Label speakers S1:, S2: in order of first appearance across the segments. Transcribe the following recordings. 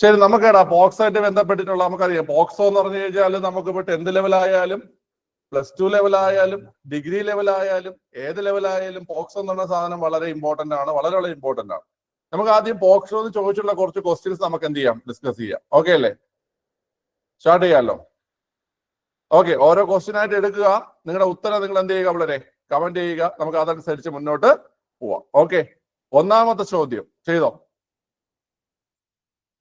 S1: ശരി നമുക്കേടാ പോക്സോയിട്ട് ബന്ധപ്പെട്ടിട്ടുള്ള നമുക്കറിയാം. പോക്സോ എന്ന് പറഞ്ഞു കഴിഞ്ഞാൽ നമുക്ക് ഇപ്പൊ ടെൻത്ത് ലെവലായാലും പ്ലസ് ടു ലെവലായാലും ഡിഗ്രി ലെവലായാലും ഏത് ലെവലായാലും പോക്സോ എന്ന് പറഞ്ഞ സാധനം വളരെ ഇമ്പോർട്ടന്റ് ആണ് വളരെ വളരെ ഇമ്പോർട്ടന്റ് ആണ്. നമുക്ക് ആദ്യം പോക്സോ എന്ന് ചോദിച്ചുള്ള കുറച്ച് ക്വസ്റ്റ്യൻസ് നമുക്ക് എന്ത് ചെയ്യാം? ഡിസ്കസ് ചെയ്യാം. ഓക്കെ അല്ലേ? സ്റ്റാർട്ട് ചെയ്യാമല്ലോ ഓക്കെ ഓരോ ക്വസ്റ്റ്യൻ ആയിട്ട് എടുക്കുക. നിങ്ങളുടെ ഉത്തരം നിങ്ങൾ എന്ത് ചെയ്യുക വളരെ? കമന്റ് ചെയ്യുക. നമുക്ക് അതനുസരിച്ച് മുന്നോട്ട് പോവാം. ഓക്കെ ഒന്നാമത്തെ ചോദ്യം. ചെയ്തോ?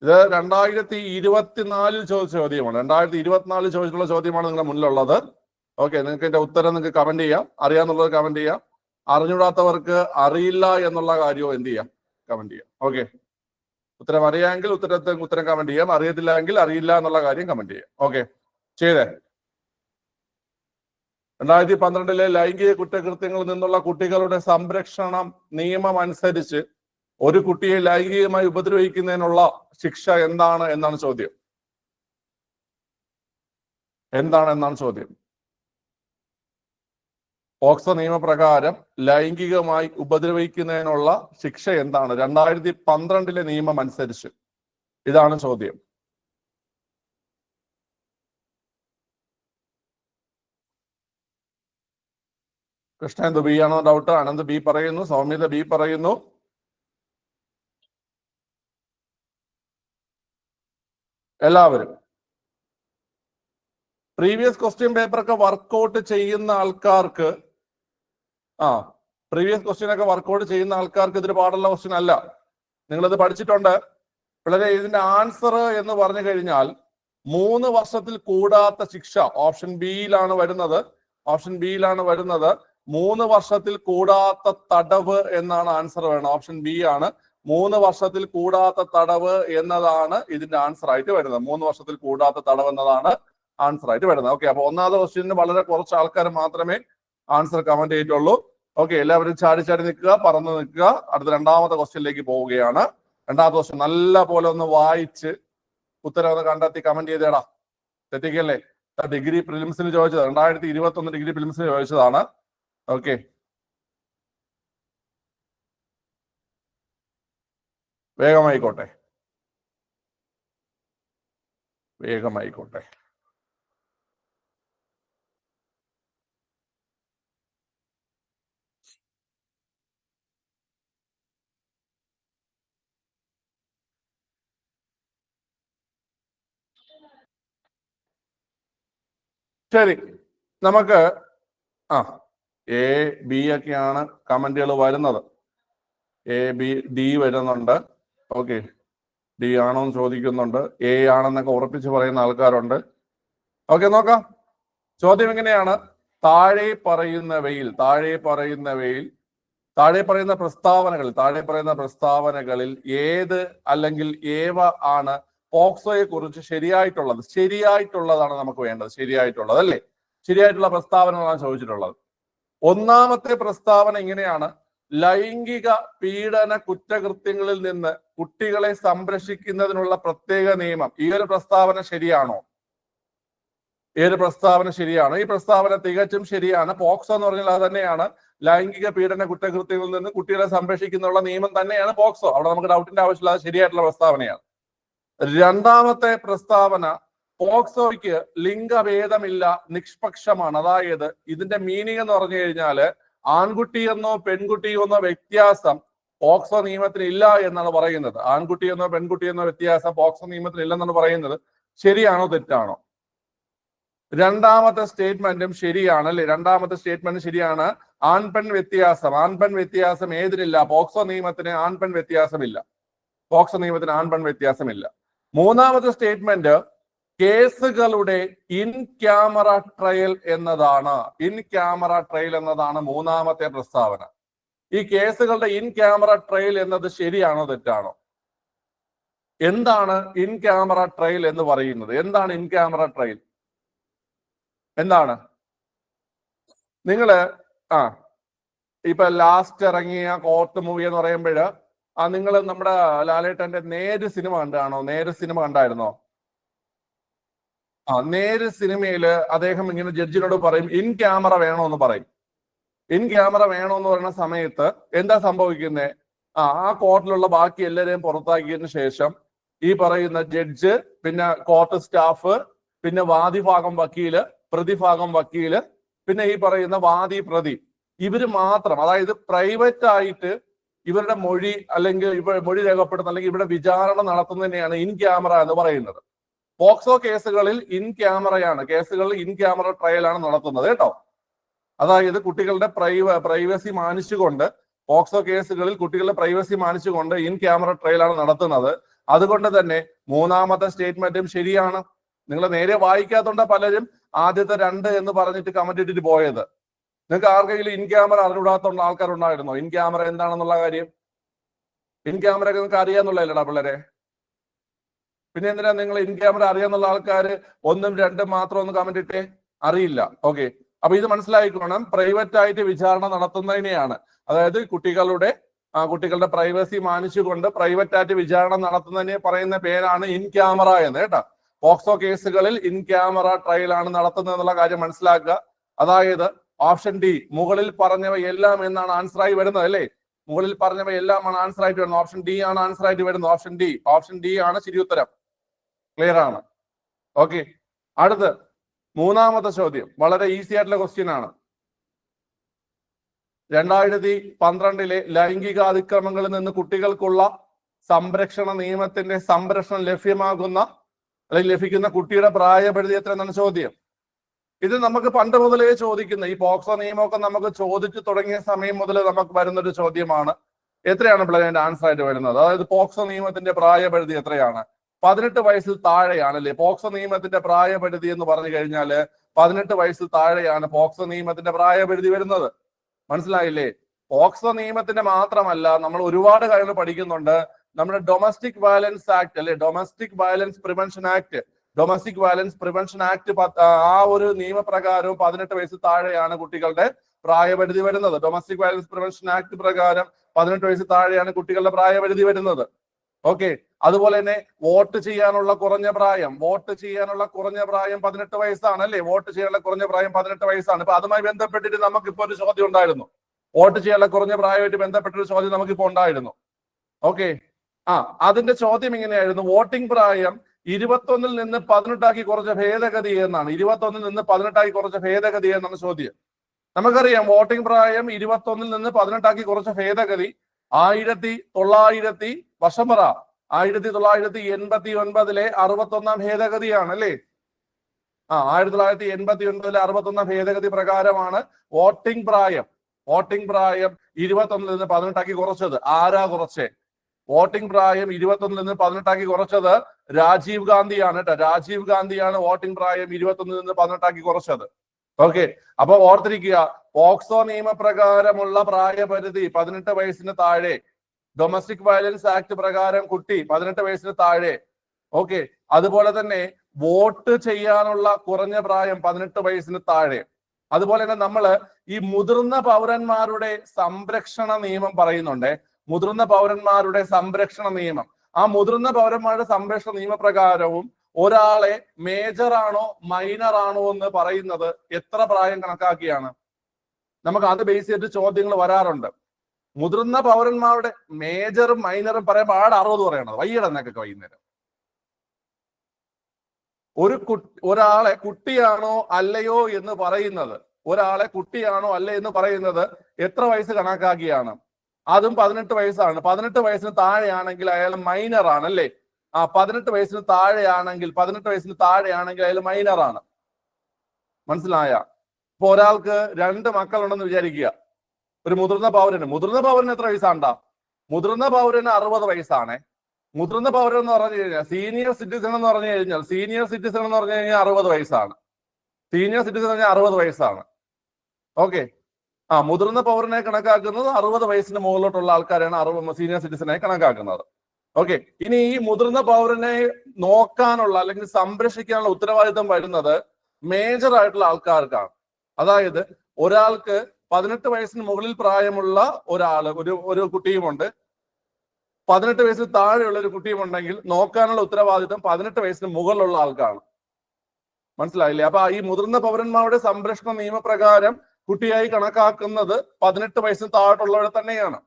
S1: ഇത് രണ്ടായിരത്തി ഇരുപത്തിനാലിൽ ചോദിച്ച ചോദ്യമാണ്. രണ്ടായിരത്തി ഇരുപത്തിനാലിൽ ചോദിച്ചിട്ടുള്ള ചോദ്യമാണ് നിങ്ങളുടെ മുന്നിലുള്ളത്. ഓക്കെ നിങ്ങൾക്ക് ഇതിന്റെ ഉത്തരം നിങ്ങൾക്ക് കമന്റ് ചെയ്യാം. അറിയാന്നുള്ളത് കമന്റ് ചെയ്യാം. അറിഞ്ഞൂടാത്തവർക്ക് അറിയില്ല എന്നുള്ള കാര്യവും എന്ത് ചെയ്യാം? കമന്റ് ചെയ്യാം. ഓക്കെ ഉത്തരം അറിയാമെങ്കിൽ ഉത്തരത്തെ ഉത്തരം കമന്റ് ചെയ്യാം. അറിയത്തില്ല എങ്കിൽ അറിയില്ല എന്നുള്ള കാര്യം കമന്റ് ചെയ്യാം. ഓക്കെ ചെയ്തേ. രണ്ടായിരത്തി പന്ത്രണ്ടിലെ ലൈംഗിക കുറ്റകൃത്യങ്ങളിൽ നിന്നുള്ള കുട്ടികളുടെ സംരക്ഷണം നിയമം അനുസരിച്ച് ഒരു കുട്ടിയെ ലൈംഗികമായി ഉപദ്രവിക്കുന്നതിനുള്ള ശിക്ഷ എന്താണ് എന്നാണ് ചോദ്യം. എന്താണ് എന്നാണ് ചോദ്യം. ഓക്സ നിയമപ്രകാരം ലൈംഗികമായി ഉപദ്രവിക്കുന്നതിനുള്ള ശിക്ഷ എന്താണ്? രണ്ടായിരത്തി പന്ത്രണ്ടിലെ നിയമം അനുസരിച്ച്. ഇതാണ് ചോദ്യം. കൃഷ്ണൻ ബി ആണോ ഡൗട്ട് അനന്ത് ബി പറയുന്നു സൗമ്യത ബി പറയുന്നു. എല്ലാവരും. പ്രീവിയസ് ക്വസ്റ്റ്യൻ പേപ്പറൊക്കെ വർക്കൗട്ട് ചെയ്യുന്ന ആൾക്കാർക്ക് ആ പ്രീവിയസ് ക്വസ്റ്റ്യൻ ഒക്കെ വർക്കൗട്ട് ചെയ്യുന്ന ആൾക്കാർക്ക് ഇതൊരു പാടുള്ള ക്വസ്റ്റ്യൻ അല്ല. നിങ്ങളിത് പഠിച്ചിട്ടുണ്ട്. വളരെ ഇതിന്റെ ആൻസർ എന്ന് പറഞ്ഞു കഴിഞ്ഞാൽ മൂന്ന് വർഷത്തിൽ കൂടാത്ത ശിക്ഷ ഓപ്ഷൻ ബിയിലാണ് വരുന്നത്. ഓപ്ഷൻ ബിയിലാണ് വരുന്നത്. മൂന്ന് വർഷത്തിൽ കൂടാത്ത തടവ് എന്നാണ് ആൻസർ വേണം. ഓപ്ഷൻ ബി ആണ് മൂന്ന് വർഷത്തിൽ കൂടാത്ത തടവ് എന്നതാണ് ഇതിന്റെ ആൻസർ ആയിട്ട് വരുന്നത്. മൂന്ന് വർഷത്തിൽ കൂടാത്ത തടവ് എന്നതാണ് ആൻസർ ആയിട്ട് വരുന്നത്. ഓക്കെ അപ്പൊ ഒന്നാമത്തെ ക്വസ്റ്റ്യന് വളരെ കുറച്ച് ആൾക്കാർ മാത്രമേ ആൻസർ കമന്റ് ചെയ്തിട്ടുള്ളൂ. ഓക്കെ എല്ലാവരും ചാടി ചാടി നിൽക്കുക പറന്ന് നിൽക്കുക. അടുത്ത രണ്ടാമത്തെ ക്വസ്റ്റ്യനിലേക്ക് പോവുകയാണ്. രണ്ടാമത്തെ ക്വസ്റ്റ്യൻ നല്ല പോലെ ഒന്ന് വായിച്ച് ഉത്തരം കണ്ടെത്തി കമന്റ് ചെയ്തേടാ. തെറ്റിക്കല്ലേ? ഡിഗ്രി പ്രിലിംസിന് ചോദിച്ചത്. രണ്ടായിരത്തി ഇരുപത്തി ഒന്ന് ഡിഗ്രി പ്രിലിംസിന് ചോദിച്ചതാണ്. ഓക്കെ വേഗമായിക്കോട്ടെ. വേഗമായിക്കോട്ടെ. ശരി. നമുക്ക് ആ എ ബി ഒക്കെയാണ് കമന്റുകൾ വരുന്നത്. എ ബി ഡി വരുന്നുണ്ട്. ഓക്കെ. ഡി ആണോ എന്ന് ചോദിക്കുന്നുണ്ട്. എ ആണെന്നൊക്കെ ഉറപ്പിച്ച് പറയുന്ന ആൾക്കാരുണ്ട്. ഓക്കെ നോക്കാം. ചോദ്യം എങ്ങനെയാണ് താഴെ പറയുന്നവയിൽ താഴെ പറയുന്നവയിൽ താഴെ പറയുന്ന പ്രസ്താവനകളിൽ താഴെ പറയുന്ന പ്രസ്താവനകളിൽ ഏത് അല്ലെങ്കിൽ ഏവ ആണ് പോക്സോയെ കുറിച്ച് ശരിയായിട്ടുള്ളത്? ശരിയായിട്ടുള്ളതാണ് നമുക്ക് വേണ്ടത്. ശരിയായിട്ടുള്ളത് അല്ലേ? ശരിയായിട്ടുള്ള പ്രസ്താവനകളാണ് ചോദിച്ചിട്ടുള്ളത്. ഒന്നാമത്തെ പ്രസ്താവന ഇങ്ങനെയാണ്. ലൈംഗിക പീഡന കുറ്റകൃത്യങ്ങളിൽ നിന്ന് കുട്ടികളെ സംരക്ഷിക്കുന്നതിനുള്ള പ്രത്യേക നിയമം. ഈ ഒരു പ്രസ്താവന ശരിയാണോ? ഈ ഒരു പ്രസ്താവന ശരിയാണ്? ഈ പ്രസ്താവന തികച്ചും ശരിയാണ്. പോക്സോ എന്ന് പറഞ്ഞാൽ അത് തന്നെയാണ്. ലൈംഗിക പീഡന കുറ്റകൃത്യങ്ങളിൽ നിന്ന് കുട്ടികളെ സംരക്ഷിക്കുന്നുള്ള നിയമം തന്നെയാണ് പോക്സോ. അവിടെ നമുക്ക് ഡൗട്ടിന്റെ ആവശ്യമില്ല. അത് ശരിയായിട്ടുള്ള പ്രസ്താവനയാണ്. രണ്ടാമത്തെ പ്രസ്താവന പോക്സോയ്ക്ക് ലിംഗഭേദമില്ല നിഷ്പക്ഷമാണ്. അതായത് ഇതിന്റെ മീനിങ് എന്ന് പറഞ്ഞു കഴിഞ്ഞാൽ ആൺകുട്ടിയെന്നോ പെൺകുട്ടിയെന്നോ വ്യത്യാസം പോക്സോ നിയമത്തിന് ഇല്ല എന്നാണ് പറയുന്നത്. ആൺകുട്ടി എന്നോ പെൺകുട്ടി എന്നോ വ്യത്യാസം പോക്സോ നിയമത്തിന് ഇല്ലെന്നാണ് പറയുന്നത്. ശരിയാണോ തെറ്റാണോ? രണ്ടാമത്തെ സ്റ്റേറ്റ്മെന്റും ശരിയാണ് അല്ലെ? രണ്ടാമത്തെ സ്റ്റേറ്റ്മെന്റ് ശരിയാണ്. ആൺപെൺ വ്യത്യാസം. ആൺപെൺ വ്യത്യാസം ഏതിനില്ല? പോക്സോ നിയമത്തിന് ആൺപെൺ വ്യത്യാസമില്ല. പോക്സോ നിയമത്തിന് ആൺപെൺ വ്യത്യാസമില്ല. മൂന്നാമത്തെ സ്റ്റേറ്റ്മെന്റ് കേസുകളുടെ ഇൻ ക്യാമറ ട്രയൽ എന്നതാണ്. ഇൻ ക്യാമറ ട്രയൽ എന്നതാണ് മൂന്നാമത്തെ പ്രസ്താവന. ഈ കേസുകളുടെ ഇൻ ക്യാമറ ട്രയൽ എന്നത് ശരിയാണോ തെറ്റാണോ? എന്താണ് ഇൻ ക്യാമറ ട്രയൽ എന്ന് പറയുന്നത്? എന്താണ് ഇൻ ക്യാമറ ട്രയൽ? എന്താണ്? നിങ്ങൾ ആ ഇപ്പൊ ലാസ്റ്റ് ഇറങ്ങിയ കോർട്ട് മൂവി എന്ന് പറയുമ്പോൾ ആ നിങ്ങൾ നമ്മുടെ ലാലേട്ടന്റെ നേര് സിനിമ കണ്ടാണോ? നേര് സിനിമ കണ്ടായിരുന്നോ? ആ നേര് സിനിമയിൽ അദ്ദേഹം ഇങ്ങനെ ജഡ്ജിനോട് പറയും ഇൻ ക്യാമറ വേണോന്ന് പറയും. ഇൻ ക്യാമറ വേണോന്ന് പറയുന്ന സമയത്ത് എന്താ സംഭവിക്കുന്നത് ആ കോർട്ടിലുള്ള ബാക്കി എല്ലാവരെയും പുറത്താക്കിയതിന് ശേഷം ഈ പറയുന്ന ജഡ്ജ് പിന്നെ കോർട്ട് സ്റ്റാഫ് പിന്നെ വാദിഭാഗം വക്കീൽ പ്രതിഭാഗം വക്കീൽ പിന്നെ ഈ പറയുന്ന വാദി പ്രതി ഇവർ മാത്രം അതായത് പ്രൈവറ്റ് ആയിട്ട് ഇവരുടെ മൊഴി അല്ലെങ്കിൽ ഇവ മൊഴി രേഖപ്പെടുത്തുന്ന അല്ലെങ്കിൽ ഇവിടെ വിചാരണ നടത്തുന്നതിനെയാണ് ഇൻ ക്യാമറ എന്ന് പറയുന്നത്. പോക്സോ കേസുകളിൽ ഇൻ ക്യാമറയാണ് കേസുകളിൽ ഇൻ ക്യാമറ ട്രയലാണ് നടത്തുന്നത് കേട്ടോ. അതായത് കുട്ടികളുടെ പ്രൈവ പ്രൈവസി മാനിച്ചുകൊണ്ട് പോക്സോ കേസുകളിൽ കുട്ടികളുടെ പ്രൈവസി മാനിച്ചുകൊണ്ട് ഇൻ ക്യാമറ ട്രയലാണ് നടത്തുന്നത്. അതുകൊണ്ട് തന്നെ മൂന്നാമത്തെ സ്റ്റേറ്റ്മെന്റും ശരിയാണ്. നിങ്ങൾ നേരെ വായിക്കാത്തോണ്ട പലരും ആദ്യത്തെ രണ്ട് എന്ന് പറഞ്ഞിട്ട് കമന്റ് ഇട്ടിട്ട് പോയത്. നിങ്ങൾക്ക് ആർക്കെങ്കിലും ഇൻ ക്യാമറ അറിഞ്ഞൂടാത്തുള്ള ആൾക്കാരുണ്ടായിരുന്നോ? ഇൻ ക്യാമറ എന്താണെന്നുള്ള കാര്യം? ഇൻ ക്യാമറ ഒക്കെ നിങ്ങൾക്ക് അറിയാന്നുള്ളതല്ലേടാ പിള്ളേരെ. പിന്നെ എന്തിനാ നിങ്ങൾ ഇൻ ക്യാമറ അറിയാന്നുള്ള ആൾക്കാർ ഒന്നും രണ്ടും മാത്രം ഒന്ന് കമന്റ് ഇട്ടേ? അറിയില്ല. ഓക്കെ അപ്പൊ ഇത് മനസ്സിലായിക്കോണം. പ്രൈവറ്റ് ആയിട്ട് വിചാരണ നടത്തുന്നതിനെയാണ്. അതായത് കുട്ടികളുടെ കുട്ടികളുടെ പ്രൈവസി മാനിച്ചുകൊണ്ട് പ്രൈവറ്റ് ആയിട്ട് വിചാരണ നടത്തുന്നതിനെ പറയുന്ന പേരാണ് ഇൻ ക്യാമറ എന്ന് കേട്ടോ. പോക്സോ കേസുകളിൽ ഇൻ ക്യാമറ ട്രയൽ ആണ് നടത്തുന്നത് എന്നുള്ള കാര്യം മനസ്സിലാക്കുക. അതായത് ഓപ്ഷൻ ഡി മുകളിൽ പറഞ്ഞവ എല്ലാം എന്നാണ് ആൻസർ ആയി വരുന്നത് അല്ലേ? മുകളിൽ പറഞ്ഞവ എല്ലാം ആണ് ആൻസർ ആയിട്ട് വരുന്നത്. ഓപ്ഷൻ ഡി ആണ് ആൻസർ ആയിട്ട് വരുന്നത്. ഓപ്ഷൻ ഡി ഓപ്ഷൻ ഡി ആണ് ശരി ഉത്തരം. ക്ലിയർ ആണ് ഓക്കെ. അടുത്ത് മൂന്നാമത്തെ ചോദ്യം. വളരെ ഈസി ആയിട്ടുള്ള ക്വസ്റ്റ്യൻ ആണ്. രണ്ടായിരത്തി പന്ത്രണ്ടിലെ ലൈംഗിക അതിക്രമങ്ങളിൽ നിന്ന് കുട്ടികൾക്കുള്ള സംരക്ഷണ നിയമത്തിന്റെ സംരക്ഷണം ലഭ്യമാകുന്ന അല്ലെങ്കിൽ ലഭിക്കുന്ന കുട്ടിയുടെ പ്രായപരിധി എത്ര എന്നാണ് ചോദ്യം. ഇത് നമുക്ക് പണ്ട് മുതലേ ചോദിക്കുന്ന ഈ പോക്സോ നിയമമൊക്കെ നമുക്ക് ചോദിച്ചു തുടങ്ങിയ സമയം മുതൽ നമുക്ക് വരുന്ന ഒരു ചോദ്യമാണ്. എത്രയാണ് പിള്ളേർ ആൻസർ ആയിട്ട് വരുന്നത്? അതായത് പോക്സോ നിയമത്തിന്റെ പ്രായപരിധി എത്രയാണ്? പതിനെട്ട് വയസ്സിൽ താഴെയാണല്ലേ? പോക്സോ നിയമത്തിന്റെ പ്രായപരിധി എന്ന് പറഞ്ഞു കഴിഞ്ഞാൽ പതിനെട്ട് വയസ്സിൽ താഴെയാണ് പോക്സോ നിയമത്തിന്റെ പ്രായപരിധി വരുന്നത്. മനസ്സിലായില്ലേ? പോക്സോ നിയമത്തിന്റെ മാത്രമല്ല നമ്മൾ ഒരുപാട് കാര്യങ്ങൾ പഠിക്കുന്നുണ്ട്. നമ്മുടെ ഡൊമസ്റ്റിക് വയലൻസ് ആക്ട് അല്ലെ? Domestic violence prevention act domestic violence prevention act ആ ഒരു നിയമപ്രകാരവും പതിനെട്ട് വയസ്സിൽ താഴെയാണ് കുട്ടികളുടെ പ്രായപരിധി വരുന്നത്. ഡൊമസ്റ്റിക് വയലൻസ് പ്രിവെൻഷൻ ആക്ട് പ്രകാരം പതിനെട്ട് വയസ്സിൽ താഴെയാണ് കുട്ടികളുടെ പ്രായപരിധി വരുന്നത്. ഓക്കെ അതുപോലെ തന്നെ വോട്ട് ചെയ്യാനുള്ള കുറഞ്ഞ പ്രായം വോട്ട് ചെയ്യാനുള്ള കുറഞ്ഞ പ്രായം പതിനെട്ട് വയസ്സാണ് അല്ലേ വോട്ട് ചെയ്യാനുള്ള കുറഞ്ഞ പ്രായം പതിനെട്ട് വയസ്സാണ്. ഇപ്പൊ അതുമായി ബന്ധപ്പെട്ടിട്ട് നമുക്ക് ഇപ്പൊ ഒരു ചോദ്യം ഉണ്ടായിരുന്നു. വോട്ട് ചെയ്യാനുള്ള കുറഞ്ഞ പ്രായമായിട്ട് ബന്ധപ്പെട്ട ഒരു ചോദ്യം നമുക്കിപ്പോ ഉണ്ടായിരുന്നു. ഓക്കെ ആ അതിന്റെ ചോദ്യം ഇങ്ങനെയായിരുന്നു. വോട്ടിംഗ് പ്രായം ഇരുപത്തൊന്നിൽ നിന്ന് പതിനെട്ടാക്കി കുറച്ച ഭേദഗതി എന്നാണ്. ഇരുപത്തൊന്നിൽ നിന്ന് പതിനെട്ടാക്കി കുറച്ച ഭേദഗതി എന്നാണ് ചോദ്യം. നമുക്കറിയാം വോട്ടിംഗ് പ്രായം ഇരുപത്തൊന്നിൽ നിന്ന് പതിനെട്ടാക്കി കുറച്ച ഭേദഗതി ആയിരത്തി തൊള്ളായിരത്തി വർഷം ആയിരത്തി തൊള്ളായിരത്തി എൺപത്തി ഒൻപതിലെ അറുപത്തൊന്നാം ഭേദഗതിയാണ് അല്ലേ? ആ ആയിരത്തി തൊള്ളായിരത്തി എൺപത്തി ഒൻപതിലെ അറുപത്തൊന്നാം ഭേദഗതി പ്രകാരമാണ് വോട്ടിംഗ് പ്രായം. വോട്ടിംഗ് പ്രായം ഇരുപത്തൊന്നിൽ നിന്ന് പതിനെട്ടാക്കി കുറച്ചത്. ആരാ കുറച്ചേ? വോട്ടിംഗ് പ്രായം ഇരുപത്തൊന്നിൽ നിന്ന് പതിനെട്ടാക്കി കുറച്ചത് രാജീവ് ഗാന്ധിയാണ് കേട്ടോ രാജീവ് ഗാന്ധിയാണ് വോട്ടിംഗ് പ്രായം ഇരുപത്തൊന്നിൽ നിന്ന് പതിനെട്ടാക്കി കുറച്ചത്. ഓക്കെ അപ്പൊ ഓർത്തിരിക്കുക പോക്സോ നിയമപ്രകാരമുള്ള പ്രായപരിധി പതിനെട്ട് വയസ്സിന് താഴെ ഡൊമസ്റ്റിക് വയലൻസ് ആക്ട് പ്രകാരം കുട്ടി പതിനെട്ട് വയസ്സിന് താഴെ. ഓക്കെ അതുപോലെ തന്നെ വോട്ട് ചെയ്യാനുള്ള കുറഞ്ഞ പ്രായം പതിനെട്ട് വയസ്സിന് താഴെ. അതുപോലെ തന്നെ നമ്മൾ ഈ മുതിർന്ന പൗരന്മാരുടെ സംരക്ഷണ നിയമം പറയുന്നുണ്ട്. മുതിർന്ന പൗരന്മാരുടെ സംരക്ഷണ നിയമം. ആ മുതിർന്ന പൗരന്മാരുടെ സംരക്ഷണ നിയമപ്രകാരവും ഒരാളെ മേജർ ആണോ മൈനർ ആണോ എന്ന് പറയുന്നത് എത്ര പ്രായം കണക്കാക്കിയാണ്? നമുക്ക് അത് ബേസ് ചെയ്തിട്ട് ചോദ്യങ്ങൾ വരാറുണ്ട്. മുതിർന്ന പൗരന്മാരുടെ മേജറും മൈനറും പറയുമ്പോൾ പാട് അറുപത് പറയണത് വൈകിടന്നൊക്കെ വൈകുന്നേരം. ഒരു കു ഒരാളെ കുട്ടിയാണോ അല്ലയോ എന്ന് പറയുന്നത് ഒരാളെ കുട്ടിയാണോ അല്ലേ എന്ന് പറയുന്നത് എത്ര വയസ്സ് കണക്കാക്കിയാണ്? അതും പതിനെട്ട് വയസ്സാണ്. പതിനെട്ട് വയസ്സിന് താഴെയാണെങ്കിൽ അയാൾ മൈനർ ആണ് അല്ലേ? ആ പതിനെട്ട് വയസ്സിന് താഴെയാണെങ്കിൽ പതിനെട്ട് വയസ്സിന് താഴെയാണെങ്കിൽ അയാൾ മൈനർ ആണ്. മനസ്സിലായ? ഇപ്പൊ ഒരാൾക്ക് രണ്ട് മക്കളുണ്ടെന്ന് വിചാരിക്കുക. ഒരു മുതിർന്ന പൗരന്. മുതിർന്ന പൗരന് എത്ര വയസ്സാണ്ടാ? മുതിർന്ന പൗരന് അറുപത് വയസ്സാണ്. മുതിർന്ന പൗരൻ എന്ന് പറഞ്ഞു കഴിഞ്ഞാൽ സീനിയർ സിറ്റിസൺ എന്ന് പറഞ്ഞു കഴിഞ്ഞാൽ സീനിയർ സിറ്റിസൺ എന്ന് പറഞ്ഞു കഴിഞ്ഞാൽ അറുപത് വയസ്സാണ്. സീനിയർ സിറ്റിസൺ പറഞ്ഞാൽ അറുപത് വയസ്സാണ്. ഓക്കെ ആ മുതിർന്ന പൗരനെ കണക്കാക്കുന്നത് അറുപത് വയസ്സിന് മുകളിലോട്ടുള്ള ആൾക്കാരാണ് അറുപത് സീനിയർ സിറ്റിസണായി കണക്കാക്കുന്നത്. ഓക്കെ. ഇനി ഈ മുതിർന്ന പൗരനെ നോക്കാനുള്ള അല്ലെങ്കിൽ സംരക്ഷിക്കാനുള്ള ഉത്തരവാദിത്തം വരുന്നത് മേജർ ആയിട്ടുള്ള ആൾക്കാർക്കാണ്. അതായത് ഒരാൾക്ക് പതിനെട്ട് വയസ്സിന് മുകളിൽ പ്രായമുള്ള ഒരാൾ ഒരു ഒരു കുട്ടിയുമുണ്ട്. പതിനെട്ട് വയസ്സിന് താഴെയുള്ള ഒരു കുട്ടിയുമുണ്ടെങ്കിൽ നോക്കാനുള്ള ഉത്തരവാദിത്തം പതിനെട്ട് വയസ്സിന് മുകളിലുള്ള ആൾക്കാണ്. മനസ്സിലായില്ലേ? അപ്പൊ ഈ മുതിർന്ന പൗരന്മാരുടെ സംരക്ഷണ നിയമപ്രകാരം കുട്ടിയായി കണക്കാക്കുന്നത് പതിനെട്ട് വയസ്സിന് താഴെയുള്ളവരെ തന്നെയാണ്.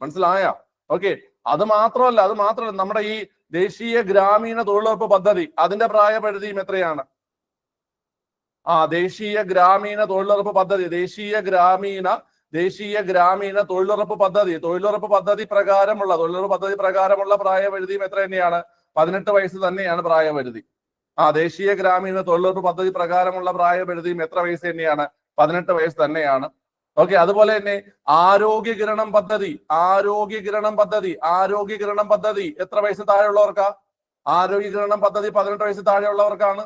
S1: മനസ്സിലായ? ഓക്കെ. അത് മാത്രമല്ല അത് മാത്രമല്ല നമ്മുടെ ഈ ദേശീയ ഗ്രാമീണ തൊഴിലുറപ്പ് പദ്ധതി അതിന്റെ പ്രായപരിധിയും എത്രയാണ്? ആ ദേശീയ ഗ്രാമീണ തൊഴിലുറപ്പ് പദ്ധതി ദേശീയ ഗ്രാമീണ ദേശീയ ഗ്രാമീണ തൊഴിലുറപ്പ് പദ്ധതി തൊഴിലുറപ്പ് പദ്ധതി പ്രകാരമുള്ള തൊഴിലുറപ്പ് പദ്ധതി പ്രകാരമുള്ള പ്രായപരിധിയും എത്ര തന്നെയാണ്? പതിനെട്ട് വയസ്സ് തന്നെയാണ് പ്രായപരിധി. ആ ദേശീയ ഗ്രാമീണ തൊഴിലുറപ്പ് പദ്ധതി പ്രകാരമുള്ള പ്രായപരിധിയും എത്ര വയസ്സ് തന്നെയാണ്? പതിനെട്ട് വയസ്സ് തന്നെയാണ്. ഓക്കെ അതുപോലെ തന്നെ ആരോഗ്യ കിരണം പദ്ധതി ആരോഗ്യ കിരണം പദ്ധതി ആരോഗ്യ കിരണം പദ്ധതി. എത്ര വയസ്സ് താഴെയുള്ളവർക്കാ? ആരോഗ്യ കിരണം പദ്ധതി പതിനെട്ട് വയസ്സ് താഴെയുള്ളവർക്കാണ്.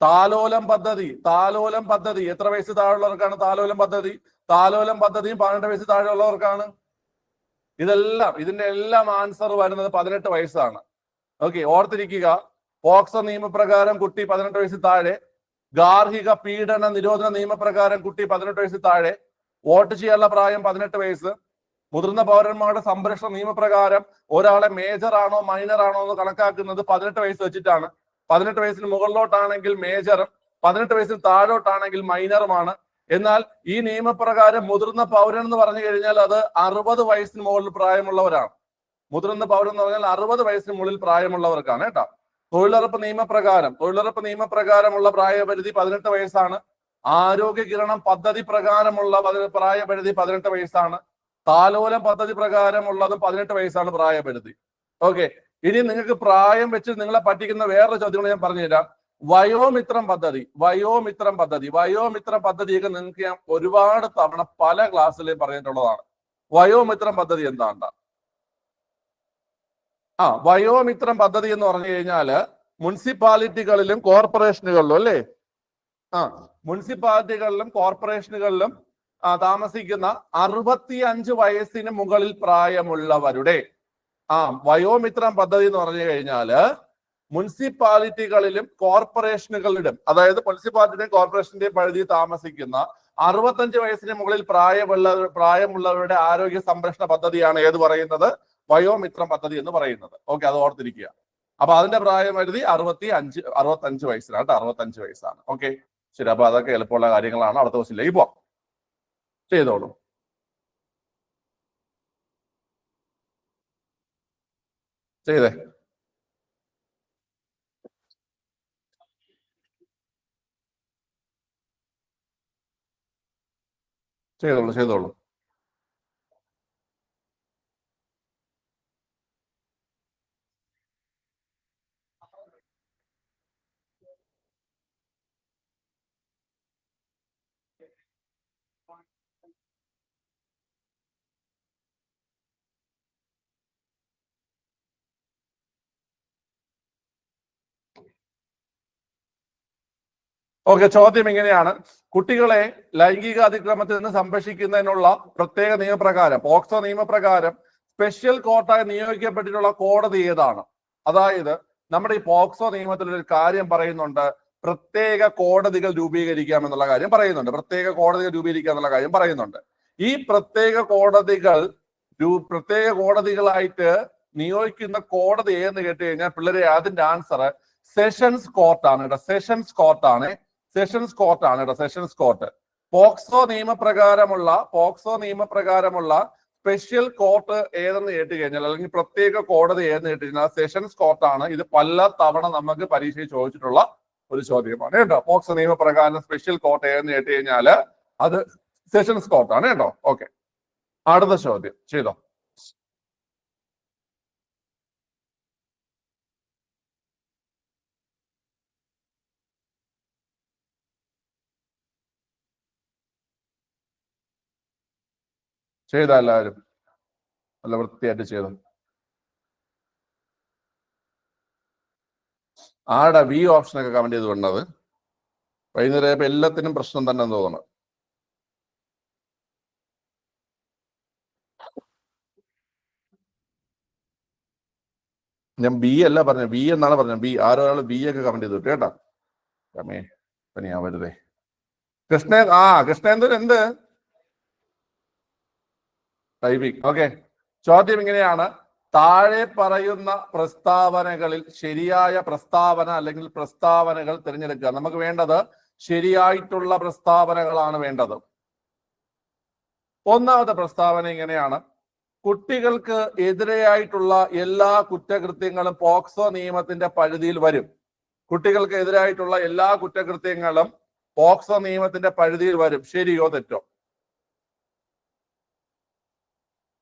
S1: താലോലം പദ്ധതി താലോലം പദ്ധതി. എത്ര വയസ്സ് താഴെയുള്ളവർക്കാണ് താലോലം പദ്ധതി? താലോലം പദ്ധതിയും പതിനെട്ട് വയസ്സ് താഴെയുള്ളവർക്കാണ്. ഇതെല്ലാം ഇതിന്റെ എല്ലാം ആൻസർ വരുന്നത് പതിനെട്ട് വയസ്സാണ്. ഓക്കെ ഓർത്തിരിക്കുക പോക്സോ നിയമപ്രകാരം കുട്ടി പതിനെട്ട് വയസ്സ് താഴെ ഗാർഹിക പീഡന നിരോധന നിയമപ്രകാരം കുട്ടി പതിനെട്ട് വയസ്സിൽ താഴെ വോട്ട് ചെയ്യാനുള്ള പ്രായം പതിനെട്ട് വയസ്സ് മുതിർന്ന പൗരന്മാരുടെ സംരക്ഷണ നിയമപ്രകാരം ഒരാളെ മേജർ ആണോ മൈനർ ആണോ എന്ന് കണക്കാക്കുന്നത് പതിനെട്ട് വയസ്സ് വെച്ചിട്ടാണ്. പതിനെട്ട് വയസ്സിന് മുകളിലോട്ടാണെങ്കിൽ മേജറും പതിനെട്ട് വയസ്സിന് താഴോട്ടാണെങ്കിൽ മൈനറുമാണ് എന്നാൽ ഈ നിയമപ്രകാരം മുതിർന്ന പൗരൻ എന്ന് പറഞ്ഞു കഴിഞ്ഞാൽ അത് അറുപത് വയസ്സിന് മുകളിൽ പ്രായമുള്ളവരാണ്. മുതിർന്ന പൗരൻ എന്ന് പറഞ്ഞാൽ അറുപത് വയസ്സിന് മുകളിൽ പ്രായമുള്ളവർക്കാണ് കേട്ടോ. തൊഴിലുറപ്പ് നിയമപ്രകാരം തൊഴിലുറപ്പ് നിയമപ്രകാരമുള്ള പ്രായപരിധി പതിനെട്ട് വയസ്സാണ്. ആരോഗ്യ കിരണം പദ്ധതി പ്രകാരമുള്ള പ്രായപരിധി പതിനെട്ട് വയസ്സാണ്. താലോലം പദ്ധതി പ്രകാരമുള്ളതും പതിനെട്ട് വയസ്സാണ് പ്രായപരിധി. ഓക്കെ. ഇനി നിങ്ങൾക്ക് പ്രായം വെച്ച് നിങ്ങളെ പറ്റിക്കുന്ന വേറൊരു ചോദ്യങ്ങൾ ഞാൻ പറഞ്ഞുതരാം. വയോമിത്രം പദ്ധതി വയോമിത്രം പദ്ധതി വയോമിത്രം പദ്ധതിയൊക്കെ നിങ്ങൾക്ക് ഞാൻ ഒരുപാട് തവണ പല ക്ലാസ്സിലും പറഞ്ഞിട്ടുള്ളതാണ്. വയോമിത്രം പദ്ധതി എന്താണ് ആ വയോമിത്രം പദ്ധതി എന്ന് പറഞ്ഞു കഴിഞ്ഞാൽ മുനിസിപ്പാലിറ്റികളിലും കോർപ്പറേഷനുകളിലും അല്ലേ? ആ മുനിസിപ്പാലിറ്റികളിലും കോർപ്പറേഷനുകളിലും താമസിക്കുന്ന അറുപത്തി അഞ്ച് വയസ്സിന് മുകളിൽ പ്രായമുള്ളവരുടെ ആ വയോമിത്രം പദ്ധതി എന്ന് പറഞ്ഞു കഴിഞ്ഞാൽ മുനിസിപ്പാലിറ്റികളിലും കോർപ്പറേഷനുകളിലും അതായത് മുനിസിപ്പാലിറ്റിയുടെയും കോർപ്പറേഷന്റെയും പരിധി താമസിക്കുന്ന അറുപത്തഞ്ച് വയസ്സിന് മുകളിൽ പ്രായമുള്ള പ്രായമുള്ളവരുടെ ആരോഗ്യ സംരക്ഷണ പദ്ധതിയാണ് ഏത് പറയുന്നത്? വയോമിത്രം പദ്ധതി എന്ന് പറയുന്നത്. ഓക്കെ അത് ഓർത്തിരിക്കുക. അപ്പൊ അതിന്റെ പ്രായപരിധി അറുപത്തി അഞ്ച് അറുപത്തി അഞ്ച് വയസ്സിലാണ് കേട്ടോ അറുപത്തഞ്ച് വയസ്സാണ്. ഓക്കെ ശരി അപ്പൊ അതൊക്കെ എളുപ്പമുള്ള കാര്യങ്ങളാണ് അടുത്ത ക്വസ്റ്റിലേക്ക് പോവാം. ചെയ്തോളൂ. ചെയ്തേ. ചെയ്തോളൂ ചെയ്തോളൂ. ഓക്കെ ചോദ്യം ഇങ്ങനെയാണ്. കുട്ടികളെ ലൈംഗിക അതിക്രമത്തിൽ നിന്ന് സംരക്ഷിക്കുന്നതിനുള്ള പ്രത്യേക നിയമപ്രകാരം പോക്സോ നിയമപ്രകാരം സ്പെഷ്യൽ കോർട്ടായി നിയോഗിക്കപ്പെട്ടിട്ടുള്ള കോടതി ഏതാണ്? അതായത് നമ്മുടെ ഈ പോക്സോ നിയമത്തിൽ ഒരു കാര്യം പറയുന്നുണ്ട് പ്രത്യേക കോടതികൾ രൂപീകരിക്കാം എന്നുള്ള കാര്യം പറയുന്നുണ്ട്. പ്രത്യേക കോടതികൾ രൂപീകരിക്കുക എന്നുള്ള കാര്യം പറയുന്നുണ്ട്. ഈ പ്രത്യേക കോടതികൾ പ്രത്യേക കോടതികളായിട്ട് നിയോഗിക്കുന്ന കോടതി ഏതെന്ന് കേട്ട് കഴിഞ്ഞാൽ പിള്ളേരെ അതിന്റെ ആൻസർ സെഷൻസ് കോർട്ടാണ് കേട്ടോ. സെഷൻസ് കോർട്ടാണ് സെഷൻസ് കോർട്ടാണ് കേട്ടോ സെഷൻസ് കോർട്ട് പോക്സോ നിയമപ്രകാരമുള്ള പോക്സോ നിയമപ്രകാരമുള്ള സ്പെഷ്യൽ കോർട്ട് ഏതെന്ന് കേട്ട് കഴിഞ്ഞാൽ അല്ലെങ്കിൽ പ്രത്യേക കോടതി ഏതെന്ന് കേട്ട് കഴിഞ്ഞാൽ സെഷൻസ് കോർട്ടാണ് ഇത് പല തവണ നമുക്ക് പരീക്ഷയിൽ ചോദിച്ചിട്ടുള്ള ഒരു ചോദ്യമാണ് കേട്ടോ. പോക്സോ നിയമപ്രകാരം സ്പെഷ്യൽ കോർട്ട് ഏതെന്ന് കേട്ട് കഴിഞ്ഞാൽ അത് സെഷൻസ് കോർട്ടാണ് കേട്ടോ. ഓക്കെ അടുത്ത ചോദ്യം ചെയ്തോ? ചെയ്ത എല്ലാവരും നല്ല വൃത്തിയായിട്ട് ചെയ്തു. ആടെ വി ഓപ്ഷൻ ഒക്കെ കമന്റ് ചെയ്ത് കൊണ്ടത് വൈകുന്നേരം എല്ലാത്തിനും പ്രശ്നം തന്നെ തോന്നുന്നു. ഞാൻ ബി അല്ല പറഞ്ഞത്. ബി എന്നാണ് പറഞ്ഞത്. ബി ആരോ ഒരാൾ ബി ഒക്കെ കമന്റ് ചെയ്തു കേട്ടോ. രമേ പനിയാ വരുതേ കൃഷ്ണ ആ കൃഷ്ണേന്ദ്രൻ എന്ത്? Typing okay. ചോദ്യം ഇങ്ങനെയാണ്. താഴെ പറയുന്ന പ്രസ്താവനകളിൽ ശരിയായ പ്രസ്താവന അല്ലെങ്കിൽ പ്രസ്താവനകൾ തിരഞ്ഞെടുക്കുക. നമുക്ക് വേണ്ടത് ശരിയായിട്ടുള്ള പ്രസ്താവനകളാണ് വേണ്ടത്. ഒന്നാമത്തെ പ്രസ്താവന ഇങ്ങനെയാണ്. കുട്ടികൾക്ക് എതിരെയായിട്ടുള്ള എല്ലാ കുറ്റകൃത്യങ്ങളും പോക്സോ നിയമത്തിന്റെ പരിധിയിൽ വരും. കുട്ടികൾക്ക് എതിരായിട്ടുള്ള എല്ലാ കുറ്റകൃത്യങ്ങളും പോക്സോ നിയമത്തിന്റെ പരിധിയിൽ വരും. ശരിയോ തെറ്റോ?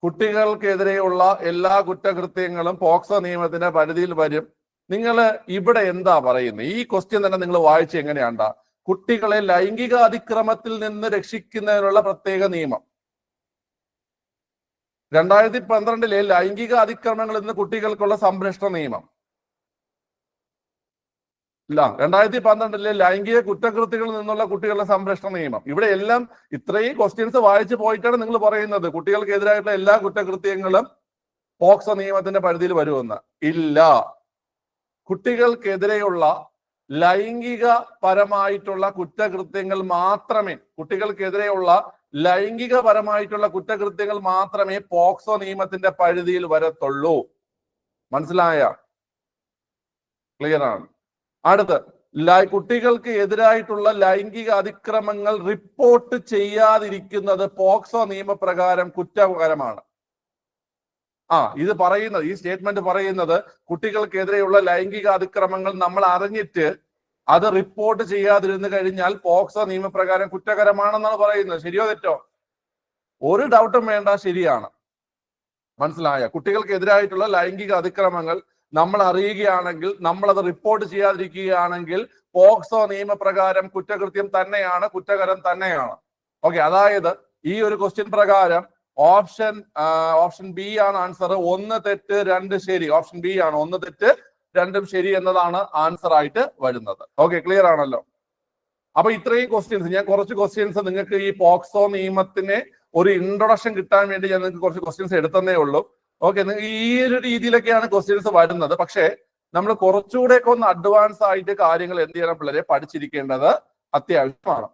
S1: കുട്ടികൾക്കെതിരെയുള്ള എല്ലാ കുറ്റകൃത്യങ്ങളും പോക്സോ നിയമത്തിന്റെ പരിധിയിൽ വരും. നിങ്ങൾ ഇവിടെ എന്താ പറയുന്നത് ഈ ക്വസ്റ്റ്യൻ തന്നെ നിങ്ങൾ വായിച്ച് എങ്ങനെയാണ്ട? കുട്ടികളെ ലൈംഗിക അതിക്രമത്തിൽ നിന്ന് രക്ഷിക്കുന്നതിനുള്ള പ്രത്യേക നിയമം. രണ്ടായിരത്തി പന്ത്രണ്ടിലെ ലൈംഗിക അതിക്രമങ്ങളിൽ നിന്ന് കുട്ടികൾക്കുള്ള സംരക്ഷണ നിയമം. ഇല്ല രണ്ടായിരത്തി പന്ത്രണ്ടിലെ ലൈംഗിക കുറ്റകൃത്യങ്ങളിൽ നിന്നുള്ള കുട്ടികളുടെ സംരക്ഷണ നിയമം. ഇവിടെ എല്ലാം ഇത്രയും ക്വസ്റ്റ്യൻസ് വായിച്ചു പോയിട്ടാണ് നിങ്ങൾ പറയുന്നത്. കുട്ടികൾക്കെതിരായിട്ടുള്ള എല്ലാ കുറ്റകൃത്യങ്ങളും പോക്സോ നിയമത്തിന്റെ പരിധിയിൽ വരുമെന്ന്. ഇല്ല. കുട്ടികൾക്കെതിരെയുള്ള ലൈംഗിക പരമായിട്ടുള്ള കുറ്റകൃത്യങ്ങൾ മാത്രമേ കുട്ടികൾക്കെതിരെയുള്ള ലൈംഗിക പരമായിട്ടുള്ള കുറ്റകൃത്യങ്ങൾ മാത്രമേ പോക്സോ നിയമത്തിന്റെ പരിധിയിൽ വരത്തുള്ളൂ. മനസ്സിലായ? ക്ലിയർ ആണ്. അടുത്ത് കുട്ടികൾക്ക് എതിരായിട്ടുള്ള ലൈംഗിക അതിക്രമങ്ങൾ റിപ്പോർട്ട് ചെയ്യാതിരിക്കുന്നത് പോക്സോ നിയമപ്രകാരം കുറ്റകരമാണ്. ആ ഇത് പറയുന്നത് ഈ സ്റ്റേറ്റ്മെന്റ് പറയുന്നത് കുട്ടികൾക്കെതിരെയുള്ള ലൈംഗിക അതിക്രമങ്ങൾ നമ്മൾ അറിഞ്ഞിട്ട് അത് റിപ്പോർട്ട് ചെയ്യാതിരുന്നു കഴിഞ്ഞാൽ പോക്സോ നിയമപ്രകാരം കുറ്റകരമാണെന്നാണ് പറയുന്നത്. ശരിയോ തെറ്റോ? ഒരു ഡൗട്ടും വേണ്ട ശരിയാണ്. മനസ്സിലായ? കുട്ടികൾക്കെതിരായിട്ടുള്ള ലൈംഗിക അതിക്രമങ്ങൾ നമ്മൾ അറിയുകയാണെങ്കിൽ നമ്മൾ അത് റിപ്പോർട്ട് ചെയ്യാതിരിക്കുകയാണെങ്കിൽ പോക്സോ നിയമപ്രകാരം കുറ്റകൃത്യം തന്നെയാണ് കുറ്റകരം തന്നെയാണ്. ഓക്കെ അതായത് ഈ ഒരു ക്വസ്റ്റ്യൻ പ്രകാരം ഓപ്ഷൻ ഓപ്ഷൻ ബി ആണ് ആൻസർ ഒന്ന് തെറ്റ് രണ്ട് ശരി. ഓപ്ഷൻ ബി ആണ്. ഒന്ന് തെറ്റ് രണ്ടും ശരി എന്നതാണ് ആൻസർ ആയിട്ട് വരുന്നത്. ഓക്കെ ക്ലിയർ ആണല്ലോ? അപ്പൊ ഇത്രയും ക്വസ്റ്റ്യൻസ് ഞാൻ കുറച്ച് ക്വസ്റ്റ്യൻസ് നിങ്ങൾക്ക് ഈ പോക്സോ നിയമത്തിന് ഒരു ഇൻട്രൊഡക്ഷൻ കിട്ടാൻ വേണ്ടി ഞാൻ നിങ്ങൾക്ക് കുറച്ച് ക്വസ്റ്റ്യൻസ് എടുത്തന്നേ ഉള്ളൂ. ഓക്കെ ഈ ഒരു രീതിയിലൊക്കെയാണ് ക്വസ്റ്റ്യൻസ് വരുന്നത്. പക്ഷേ നമ്മൾ കുറച്ചുകൂടെ ഒക്കെ ഒന്ന് അഡ്വാൻസ് ആയിട്ട് കാര്യങ്ങൾ എന്ത് ചെയ്യണം പിള്ളേരെ പഠിച്ചിരിക്കേണ്ടത് അത്യാവശ്യമാണ്.